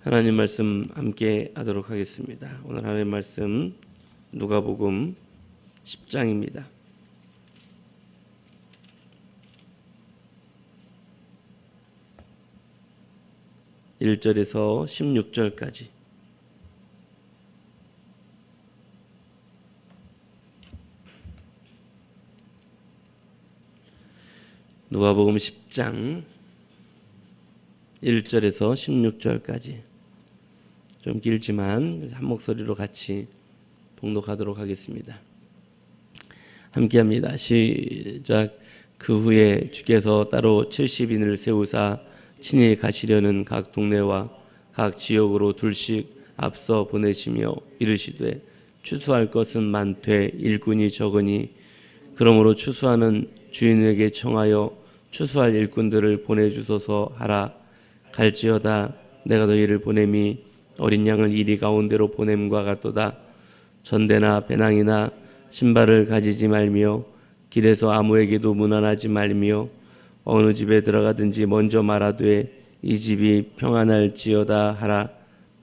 하나님 말씀 함께 하도록 하겠습니다. 오늘 하나님 말씀 누가복음 10장입니다. 1절에서 16절까지 누가복음 10장 1절에서 16절까지 좀 길지만 한 목소리로 같이 봉독하도록 하겠습니다. 함께합니다. 시작. 그 후에 주께서 따로 70인을 세우사 친히 가시려는 각 동네와 각 지역으로 둘씩 앞서 보내시며 이르시되 추수할 것은 많되 일꾼이 적으니 그러므로 추수하는 주인에게 청하여 추수할 일꾼들을 보내주소서 하라 갈지어다 내가 너희를 보냄이 어린 양을 이리 가운데로 보냄과 같도다. 전대나 배낭이나 신발을 가지지 말며 길에서 아무에게도 무난하지 말며 어느 집에 들어가든지 먼저 말하되 이 집이 평안할지어다 하라.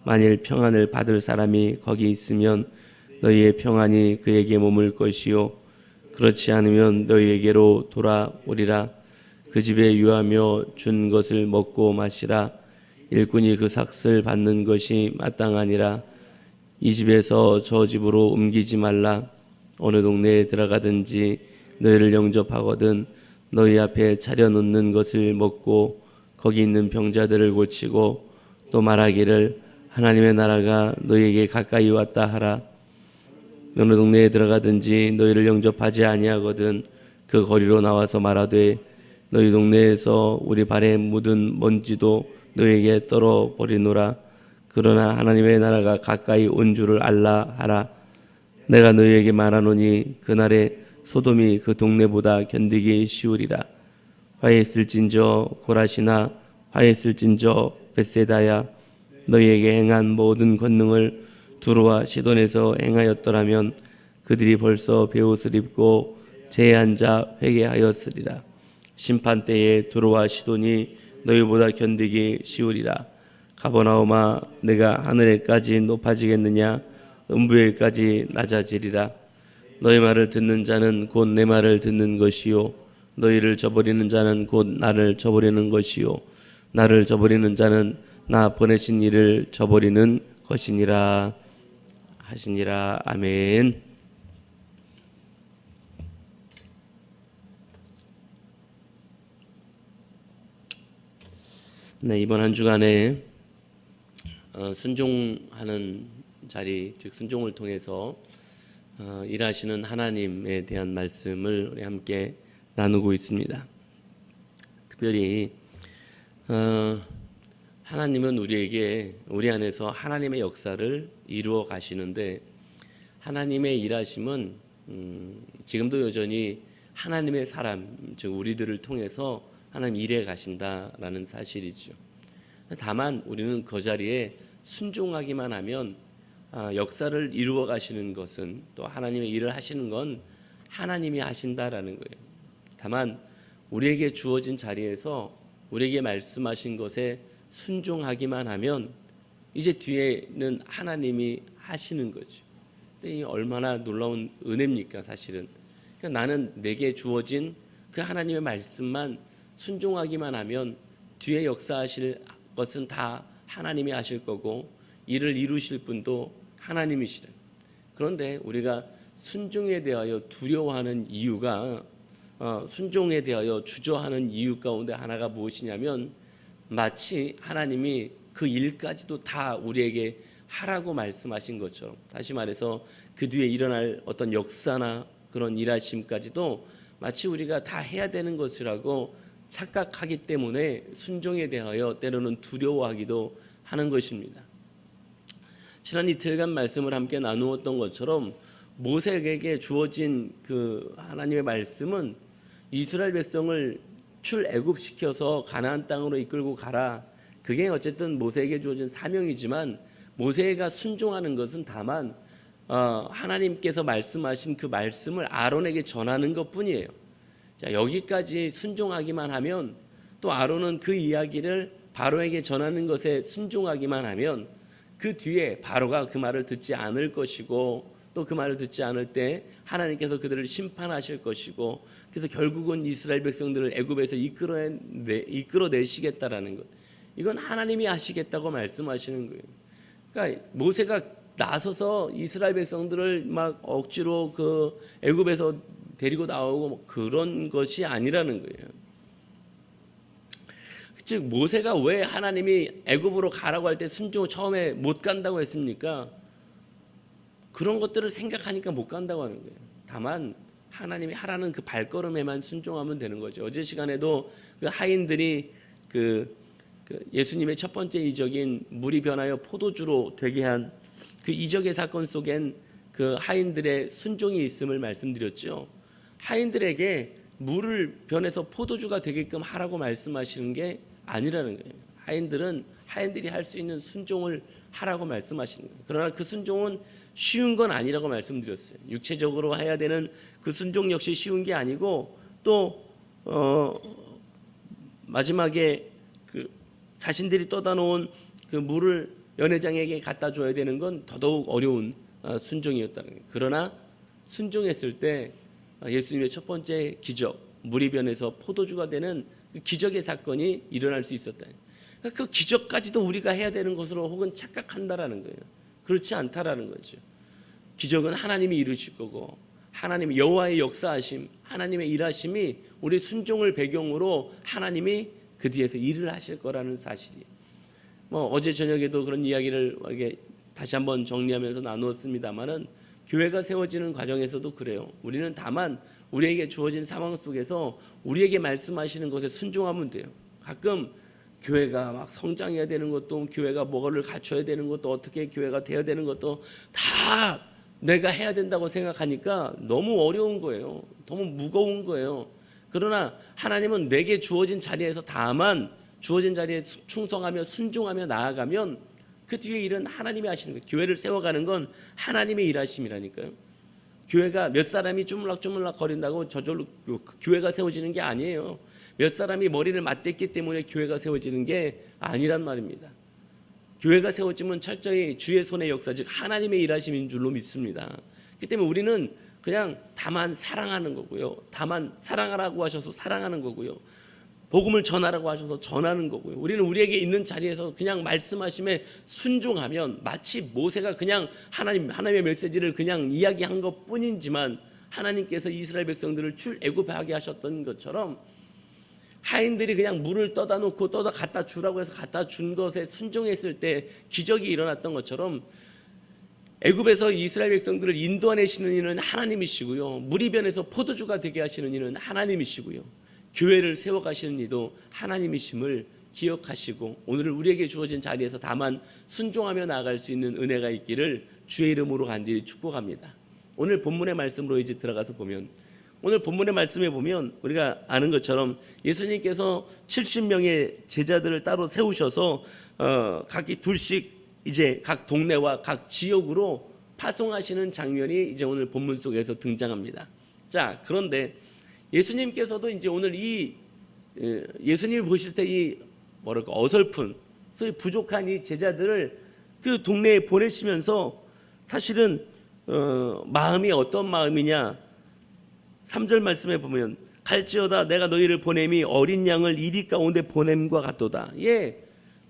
만일 평안을 받을 사람이 거기 있으면 너희의 평안이 그에게 머물 것이요. 그렇지 않으면 너희에게로 돌아오리라. 그 집에 유하며 준 것을 먹고 마시라 일꾼이 그 삭을 받는 것이 마땅하니라. 이 집에서 저 집으로 옮기지 말라. 어느 동네에 들어가든지 너희를 영접하거든 너희 앞에 차려놓는 것을 먹고 거기 있는 병자들을 고치고 또 말하기를 하나님의 나라가 너희에게 가까이 왔다 하라. 어느 동네에 들어가든지 너희를 영접하지 아니하거든 그 거리로 나와서 말하되 너희 동네에서 우리 발에 묻은 먼지도 너희에게 떨어 버리노라. 그러나 하나님의 나라가 가까이 온 줄을 알라 하라. 내가 너희에게 말하노니 그날에 소돔이 그 동네보다 견디기 쉬우리라. 화했을진저 고라시나 화했을진저 베세다야. 너희에게 행한 모든 권능을 두루와 시돈에서 행하였더라면 그들이 벌써 베옷을 입고 제에 앉아 회개하였으리라. 심판 때에 두루와 시돈이 너희보다 견디기 쉬우리라. 가버나오마 내가 하늘에까지 높아지겠느냐? 음부에까지 낮아지리라. 너희 말을 듣는 자는 곧 내 말을 듣는 것이요. 너희를 저버리는 자는 곧 나를 저버리는 것이요. 나를 저버리는 자는 나 보내신 이를 저버리는 것이니라 하시니라. 아멘. 네 이번 한 주간에 어, 순종하는 자리 즉 순종을 통해서 어, 일하시는 하나님에 대한 말씀을 우리 함께 나누고 있습니다. 특별히 어, 하나님은 우리에게 우리 안에서 하나님의 역사를 이루어 가시는데 하나님의 일하심은 음, 지금도 여전히 하나님의 사람 즉 우리들을 통해서 하나님 일해 가신다라는 사실이죠. 다만 우리는 그 자리에 순종하기만 하면 아, 역사를 이루어 가시는 것은 또 하나님의 일을 하시는 건 하나님이 하신다라는 거예요. 다만 우리에게 주어진 자리에서 우리에게 말씀하신 것에 순종하기만 하면 이제 뒤에는 하나님이 하시는 거죠. 이 얼마나 놀라운 은혜입니까, 사실은. 그러니까 나는 내게 주어진 그 하나님의 말씀만 순종하기만 하면 뒤에 역사하실 것은 다 하나님이 하실 거고 일을 이루실 분도 하나님이시라. 그런데 우리가 순종에 대하여 두려워하는 이유가 어, 순종에 대하여 주저하는 이유 가운데 하나가 무엇이냐면 마치 하나님이 그 일까지도 다 우리에게 하라고 말씀하신 것처럼 다시 말해서 그 뒤에 일어날 어떤 역사나 그런 일하심까지도 마치 우리가 다 해야 되는 것이라고 착각하기 때문에 순종에 대하여 때로는 두려워하기도 하는 것입니다. 지난 이틀간 말씀을 함께 나누었던 것처럼 모세에게 주어진 그 하나님의 말씀은 이스라엘 백성을 출애굽시켜서 가나안 땅으로 이끌고 가라. 그게 어쨌든 모세에게 주어진 사명이지만 모세가 순종하는 것은 다만 어, 하나님께서 말씀하신 그 말씀을 아론에게 전하는 것뿐이에요. 자, 여기까지 순종하기만 하면 또 아론은 그 이야기를 바로에게 전하는 것에 순종하기만 하면 그 뒤에 바로가 그 말을 듣지 않을 것이고 또 그 말을 듣지 않을 때 하나님께서 그들을 심판하실 것이고 그래서 결국은 이스라엘 백성들을 애굽에서 이끌어내 이끌어내시겠다라는 것. 이건 하나님이 하시겠다고 말씀하시는 거예요. 그러니까 모세가 나서서 이스라엘 백성들을 막 억지로 그 애굽에서 데리고 나오고 뭐 그런 것이 아니라는 거예요. 즉 모세가 왜 하나님이 애굽으로 가라고 할 때 순종 처음에 못 간다고 했습니까? 그런 것들을 생각하니까 못 간다고 하는 거예요. 다만 하나님이 하라는 그 발걸음에만 순종하면 되는 거죠. 어제 시간에도 그 하인들이 그, 그 예수님의 첫 번째 이적인 물이 변하여 포도주로 되게 한 그 이적의 사건 속엔 그 하인들의 순종이 있음을 말씀드렸죠. 하인들에게 물을 변해서 포도주가 되게끔 하라고 말씀하시는 게 아니라는 거예요. 하인들은 하인들이 할 수 있는 순종을 하라고 말씀하시는 거예요. 그러나 그 순종은 쉬운 건 아니라고 말씀드렸어요. 육체적으로 해야 되는 그 순종 역시 쉬운 게 아니고 또 어, 마지막에 그 자신들이 떠다 놓은 그 물을 연회장에게 갖다 줘야 되는 건 더더욱 어려운 어, 순종이었다는 거예요. 그러나 순종했을 때 어, 예수님의 첫 번째 기적 물이 변해서 포도주가 되는 그 기적의 사건이 일어날 수 있었다. 그러니까 그 기적까지도 우리가 해야 되는 것으로 혹은 착각한다라는 거예요. 그렇지 않다라는 거죠. 기적은 하나님이 이루실 거고 하나님 여호와의 역사하심, 하나님의 일하심이 우리 순종을 배경으로 하나님이 그 뒤에서 일을 하실 거라는 사실이에요. 뭐 어제 저녁에도 그런 이야기를 이게 다시 한번 정리하면서 나누었습니다만은 교회가 세워지는 과정에서도 그래요. 우리는 다만 우리에게 주어진 상황 속에서 우리에게 말씀하시는 것에 순종하면 돼요. 가끔 교회가 막 성장해야 되는 것도 교회가 뭐를 갖춰야 되는 것도 어떻게 교회가 되어야 되는 것도 다 내가 해야 된다고 생각하니까 너무 어려운 거예요. 너무 무거운 거예요. 그러나 하나님은 내게 주어진 자리에서 다만 주어진 자리에 충성하며 순종하며 나아가면 그 뒤에 일은 하나님이 하시는 거예요. 교회를 세워가는 건 하나님의 일하심이라니까요. 교회가 몇 사람이 주물락주물락 거린다고 저절로 교회가 세워지는 게 아니에요. 몇 사람이 머리를 맞댔기 때문에 교회가 세워지는 게 아니란 말입니다. 교회가 세워지면 철저히 주의 손의 역사 즉 하나님의 일하심인 줄로 믿습니다. 그 때문에 우리는 그냥 다만 사랑하는 거고요. 다만 사랑하라고 하셔서 사랑하는 거고요. 복음을 전하라고 하셔서 전하는 거고요. 우리는 우리에게 있는 자리에서 그냥 말씀하심에 순종하면 마치 모세가 그냥 하나님 하나님의 메시지를 그냥 이야기한 것뿐이지만 하나님께서 이스라엘 백성들을 출애굽하게 하셨던 것처럼 하인들이 그냥 물을 떠다 놓고 떠다 갖다 주라고 해서 갖다 준 것에 순종했을 때 기적이 일어났던 것처럼 애굽에서 이스라엘 백성들을 인도하시는 이는 하나님이시고요. 물이 변해서 포도주가 되게 하시는 이는 하나님이시고요. 교회를 세워 가시는 이도 하나님이심을 기억하시고 오늘 우리에게 주어진 자리에서 다만 순종하며 나아갈 수 있는 은혜가 있기를 주의 이름으로 간절히 축복합니다. 오늘 본문의 말씀으로 이제 들어가서 보면 오늘 본문의 말씀에 보면 우리가 아는 것처럼 예수님께서 70명의 제자들을 따로 세우셔서 어, 각기 둘씩 이제 각 동네와 각 지역으로 파송하시는 장면이 이제 오늘 본문 속에서 등장합니다. 자, 그런데 예수님께서도 이제 오늘 이 예, 예수님이 보실 때 이 뭐랄까 어설픈 소위 부족한 이 제자들을 그 동네에 보내시면서 사실은 어, 마음이 어떤 마음이냐 3절 말씀에 보면 갈지어다 내가 너희를 보냄이 어린 양을 이리 가운데 보냄과 같도다. 예.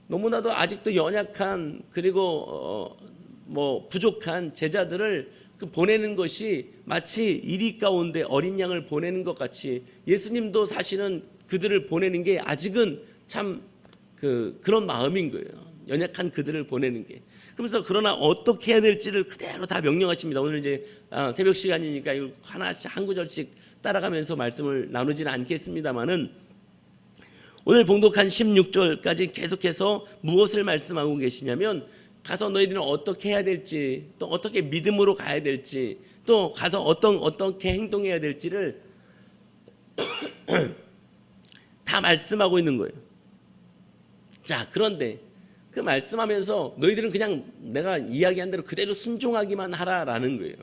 너무나도 아직도 연약한 그리고 어, 뭐 부족한 제자들을 그 보내는 것이 마치 이리 가운데 어린 양을 보내는 것 같이 예수님도 사실은 그들을 보내는 게 아직은 참 그 그런 마음인 거예요. 연약한 그들을 보내는 게. 그러면서 그러나 어떻게 해야 될지를 그대로 다 명령하십니다. 오늘 이제 아, 새벽 시간이니까 하나씩 한 구절씩 따라가면서 말씀을 나누지는 않겠습니다만은 오늘 봉독한 16절까지 계속해서 무엇을 말씀하고 계시냐면 가서 너희들은 어떻게 해야 될지 또 어떻게 믿음으로 가야 될지 또 가서 어떤 어떻게 행동해야 될지를 다 말씀하고 있는 거예요. 자, 그런데 그 말씀하면서 너희들은 그냥 내가 이야기한 대로 그대로 순종하기만 하라라는 거예요.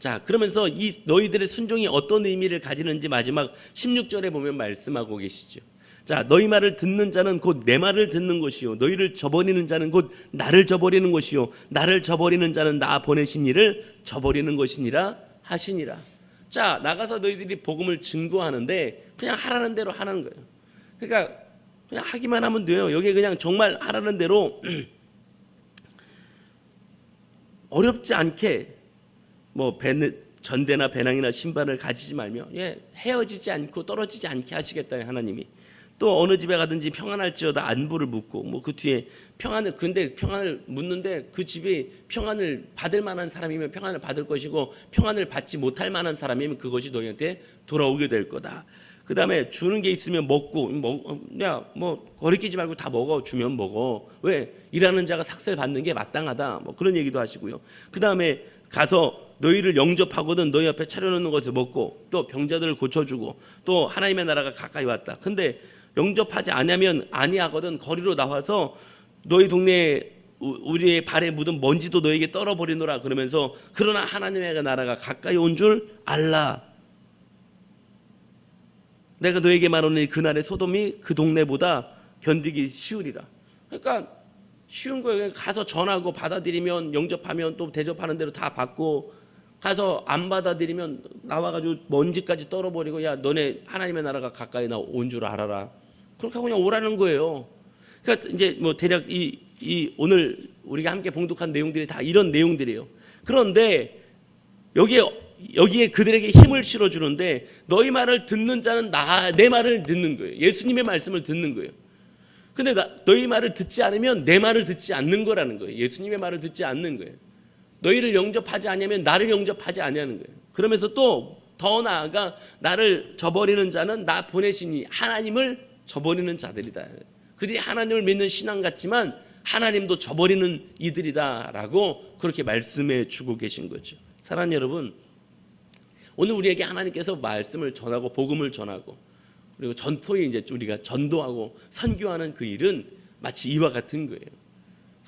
자, 그러면서 이 너희들의 순종이 어떤 의미를 가지는지 마지막 16절에 보면 말씀하고 계시죠. 자, 너희 말을 듣는 자는 곧 내 말을 듣는 것이요. 너희를 저버리는 자는 곧 나를 저버리는 것이요. 나를 저버리는 자는 나 보내신 이를 저버리는 것이니라 하시니라. 자, 나가서 너희들이 복음을 증거하는데 그냥 하라는 대로 하는 거예요. 그러니까 그냥 하기만 하면 돼요. 여기 그냥 정말 하라는 대로 어렵지 않게 뭐 배, 전대나 배낭이나 신발을 가지지 말며 예, 헤어지지 않고 떨어지지 않게 하시겠다 하나님이 또 어느 집에 가든지 평안할지어다 안부를 묻고 뭐 그 뒤에 평안을 근데 평안을 묻는데 그 집이 평안을 받을 만한 사람이면 평안을 받을 것이고 평안을 받지 못할 만한 사람이면 그것이 너희한테 돌아오게 될 거다. 그 다음에 주는 게 있으면 먹고 야뭐 거리끼지 말고 다 먹어 주면 먹어 왜 일하는 자가 삭슬 받는 게 마땅하다 뭐 그런 얘기도 하시고요. 그 다음에 가서 너희를 영접하거든 너희 앞에 차려놓는 것을 먹고 또 병자들을 고쳐주고 또 하나님의 나라가 가까이 왔다. 근데 영접하지 않으면 아니하거든 거리로 나와서 너희 동네에 우- 우리의 발에 묻은 먼지도 너에게 떨어버리노라 그러면서 그러나 하나님의 나라가 가까이 온 줄 알라. 내가 너에게 말하노니 그날의 소돔이 그 동네보다 견디기 쉬우리라. 그러니까 쉬운 거예요. 가서 전하고 받아들이면 영접하면 또 대접하는 대로 다 받고 가서 안 받아들이면 나와가지고 먼지까지 떨어버리고 야 너네 하나님의 나라가 가까이 나 온 줄 알아라. 그렇게 하고 그냥 오라는 거예요. 그러니까 이제 뭐 대략 이, 이 오늘 우리가 함께 봉독한 내용들이 다 이런 내용들이에요. 그런데 여기에 여기에 그들에게 힘을 실어 주는데 너희 말을 듣는 자는 나 내 말을 듣는 거예요. 예수님의 말씀을 듣는 거예요. 근데 나, 너희 말을 듣지 않으면 내 말을 듣지 않는 거라는 거예요. 예수님의 말을 듣지 않는 거예요. 너희를 영접하지 않으면 나를 영접하지 아니하는 거예요. 그러면서 또 더 나아가 나를 저버리는 자는 나 보내시니 하나님을 저버리는 자들이다. 그들이 하나님을 믿는 신앙 같지만 하나님도 저버리는 이들이다라고 그렇게 말씀해 주고 계신 거죠. 사랑하는 여러분, 오늘 우리에게 하나님께서 말씀을 전하고 복음을 전하고 그리고 전토에 이제 우리가 전도하고 선교하는 그 일은 마치 이와 같은 거예요.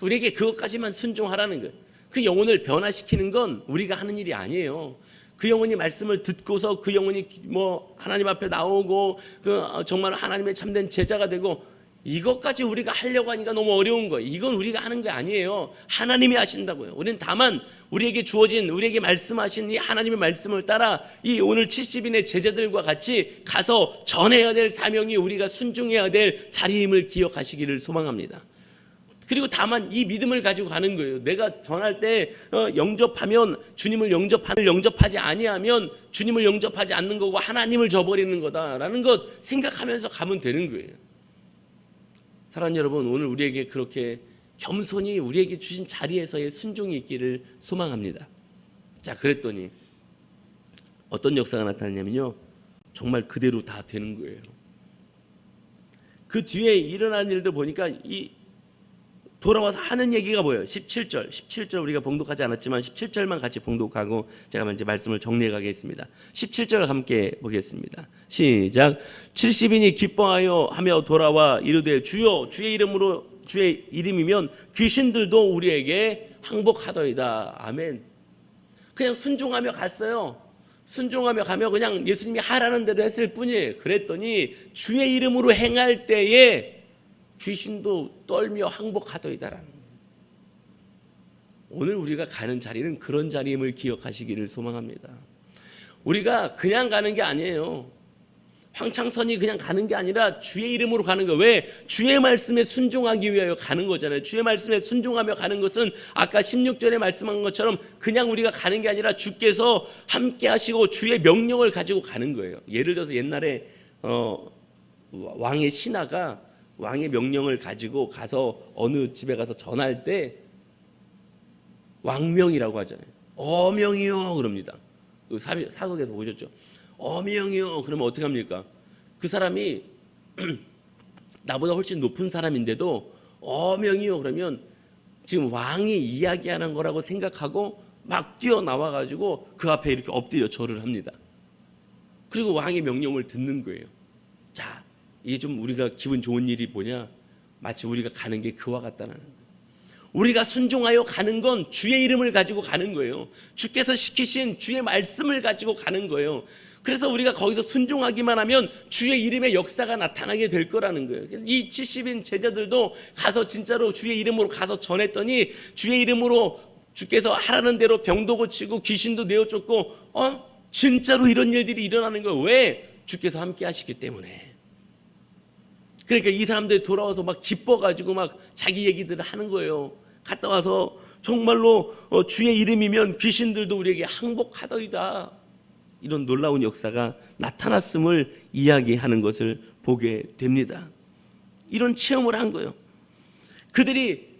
우리에게 그것까지만 순종하라는 거예요. 그 영혼을 변화시키는 건 우리가 하는 일이 아니에요. 그 영혼이 말씀을 듣고서 그 영혼이 뭐 하나님 앞에 나오고 그 어, 정말 하나님의 참된 제자가 되고 이것까지 우리가 하려고 하니까 너무 어려운 거예요. 이건 우리가 하는 게 아니에요. 하나님이 하신다고요. 우리는 다만 우리에게 주어진 우리에게 말씀하신 이 하나님의 말씀을 따라 이 오늘 70인의 제자들과 같이 가서 전해야 될 사명이 우리가 순종해야 될 자리임을 기억하시기를 소망합니다. 그리고 다만 이 믿음을 가지고 가는 거예요. 내가 전할 때 어, 영접하면 주님을 영접하는 영접하지 아니하면 주님을 영접하지 않는 거고 하나님을 저버리는 거다라는 것 생각하면서 가면 되는 거예요. 사랑하는 여러분, 오늘 우리에게 그렇게 겸손히 우리에게 주신 자리에서의 순종이 있기를 소망합니다. 자, 그랬더니 어떤 역사가 나타났냐면요. 정말 그대로 다 되는 거예요. 그 뒤에 일어난 일들 보니까 이 돌아와서 하는 얘기가 뭐예요? 17절. 17절 우리가 봉독하지 않았지만 17절만 같이 봉독하고 제가 이제 말씀을 정리해 가겠습니다. 17절 함께 보겠습니다. 시작. 70인이 기뻐하여 하며 돌아와 이르되 주여 주의 이름으로 주의 이름이면 귀신들도 우리에게 항복하더이다. 아멘. 그냥 순종하며 갔어요. 순종하며 가며 그냥 예수님이 하라는 대로 했을 뿐이에요. 그랬더니 주의 이름으로 행할 때에 귀신도 떨며 항복하더이다라는. 오늘 우리가 가는 자리는 그런 자리임을 기억하시기를 소망합니다. 우리가 그냥 가는 게 아니에요. 황창선이 그냥 가는 게 아니라 주의 이름으로 가는 거예요. 왜? 주의 말씀에 순종하기 위하여 가는 거잖아요. 주의 말씀에 순종하며 가는 것은 아까 16절에 말씀한 것처럼 그냥 우리가 가는 게 아니라 주께서 함께 하시고 주의 명령을 가지고 가는 거예요. 예를 들어서 옛날에 어, 왕의 신하가 왕의 명령을 가지고 가서 어느 집에 가서 전할 때 왕명이라고 하잖아요. 어명이요 그럽니다. 그 사- 사극에서 보셨죠? 어명이요 그러면 어떻게 합니까? 그 사람이 나보다 훨씬 높은 사람인데도 어명이요 그러면 지금 왕이 이야기하는 거라고 생각하고 막 뛰어나와 가지고 그 앞에 이렇게 엎드려 절을 합니다. 그리고 왕의 명령을 듣는 거예요. 자, 이게 좀 우리가 기분 좋은 일이 뭐냐? 마치 우리가 가는 게 그와 같다는 거예요. 우리가 순종하여 가는 건 주의 이름을 가지고 가는 거예요. 주께서 시키신 주의 말씀을 가지고 가는 거예요. 그래서 우리가 거기서 순종하기만 하면 주의 이름의 역사가 나타나게 될 거라는 거예요. 이 70인 제자들도 가서 진짜로 주의 이름으로 가서 전했더니 주의 이름으로 주께서 하라는 대로 병도 고치고 귀신도 내어 쫓고 어 진짜로 이런 일들이 일어나는 거예요. 왜? 주께서 함께 하시기 때문에. 그러니까 이 사람들이 돌아와서 막 기뻐가지고 막 자기 얘기들을 하는 거예요. 갔다 와서 정말로 어, 주의 이름이면 귀신들도 우리에게 항복하더이다. 이런 놀라운 역사가 나타났음을 이야기하는 것을 보게 됩니다. 이런 체험을 한 거예요. 그들이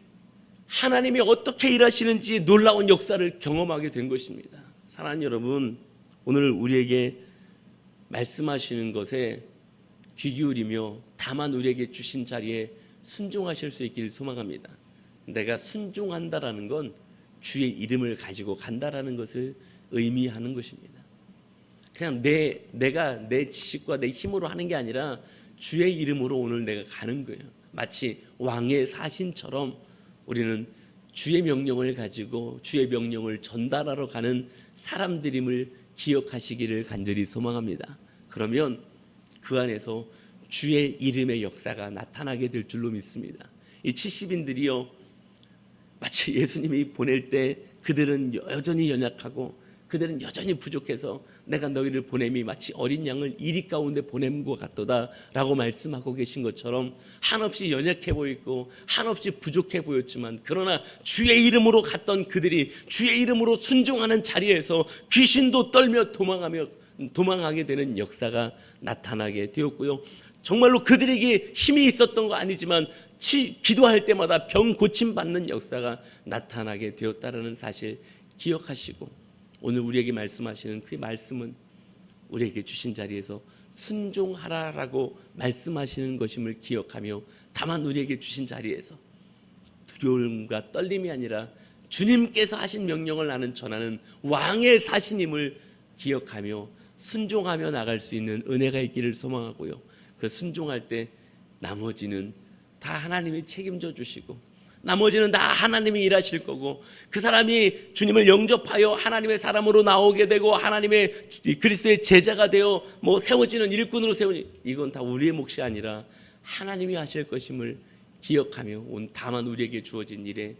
하나님이 어떻게 일하시는지 놀라운 역사를 경험하게 된 것입니다. 사랑하는 여러분, 오늘 우리에게 말씀하시는 것에 귀 기울이며 다만 우리에게 주신 자리에 순종하실 수 있기를 소망합니다. 내가 순종한다라는 건 주의 이름을 가지고 간다라는 것을 의미하는 것입니다. 그냥 내 내가 내 지식과 내 힘으로 하는 게 아니라 주의 이름으로 오늘 내가 가는 거예요. 마치 왕의 사신처럼 우리는 주의 명령을 가지고 주의 명령을 전달하러 가는 사람들임을 기억하시기를 간절히 소망합니다. 그러면 그 안에서 주의 이름의 역사가 나타나게 될 줄로 믿습니다. 이 70인들이요 마치 예수님이 보낼 때 그들은 여전히 연약하고 그들은 여전히 부족해서 내가 너희를 보냄이 마치 어린 양을 이리 가운데 보냄 것 같도다라고 말씀하고 계신 것처럼 한없이 연약해 보이고 한없이 부족해 보였지만 그러나 주의 이름으로 갔던 그들이 주의 이름으로 순종하는 자리에서 귀신도 떨며 도망하며 도망하게 되는 역사가 나타나게 되었고요. 정말로 그들에게 힘이 있었던 거 아니지만 치, 기도할 때마다 병 고침 받는 역사가 나타나게 되었다라는 사실 기억하시고 오늘 우리에게 말씀하시는 그 말씀은 우리에게 주신 자리에서 순종하라라고 말씀하시는 것임을 기억하며 다만 우리에게 주신 자리에서 두려움과 떨림이 아니라 주님께서 하신 명령을 나는 전하는 왕의 사신임을 기억하며 순종하며 나갈 수 있는 은혜가 있기를 소망하고요. 그 순종할 때 나머지는 다 하나님이 책임져 주시고 나머지는 다 하나님이 일하실 거고 그 사람이 주님을 영접하여 하나님의 사람으로 나오게 되고 하나님의 그리스도의 제자가 되어 뭐 세워지는 일꾼으로 세우니 이건 다 우리의 몫이 아니라 하나님이 하실 것임을 기억하며 온 다만 우리에게 주어진 일에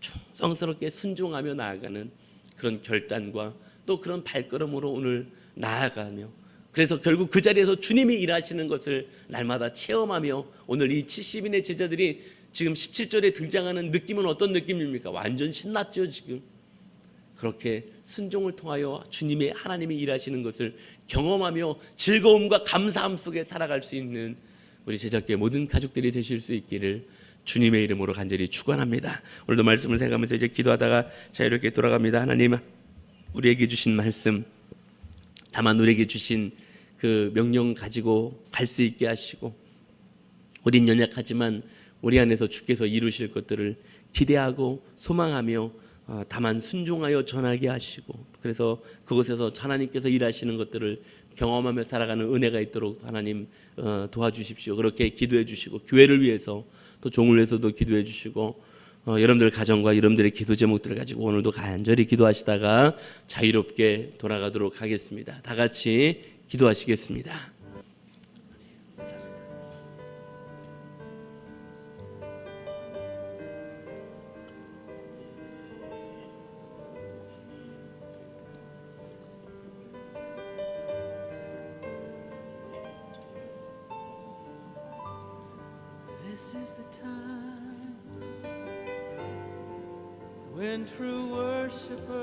충성스럽게 순종하며 나아가는 그런 결단과 또 그런 발걸음으로 오늘 나아가며 그래서 결국 그 자리에서 주님이 일하시는 것을 날마다 체험하며 오늘 이 70인의 제자들이 지금 17절에 등장하는 느낌은 어떤 느낌입니까? 완전 신났죠, 지금. 그렇게 순종을 통하여 주님의 하나님이 일하시는 것을 경험하며 즐거움과 감사함 속에 살아갈 수 있는 우리 제작계 모든 가족들이 되실 수 있기를 주님의 이름으로 간절히 축원합니다. 오늘도 말씀을 생각하면서 이제 기도하다가 자유롭게 돌아갑니다. 하나님 우리에게 주신 말씀 다만 우리에게 주신 그 명령 가지고 갈 수 있게 하시고 우린 연약하지만 우리 안에서 주께서 이루실 것들을 기대하고 소망하며 어, 다만 순종하여 전하게 하시고 그래서 그곳에서 하나님께서 일하시는 것들을 경험하며 살아가는 은혜가 있도록 하나님 어, 도와주십시오. 그렇게 기도해 주시고 교회를 위해서 또 종을 위해서도 기도해 주시고 어, 여러분들 가정과 여러분들의 기도 제목들을 가지고 오늘도 간절히 기도하시다가 자유롭게 돌아가도록 하겠습니다. 다 같이 기도하시겠습니다. worshiper.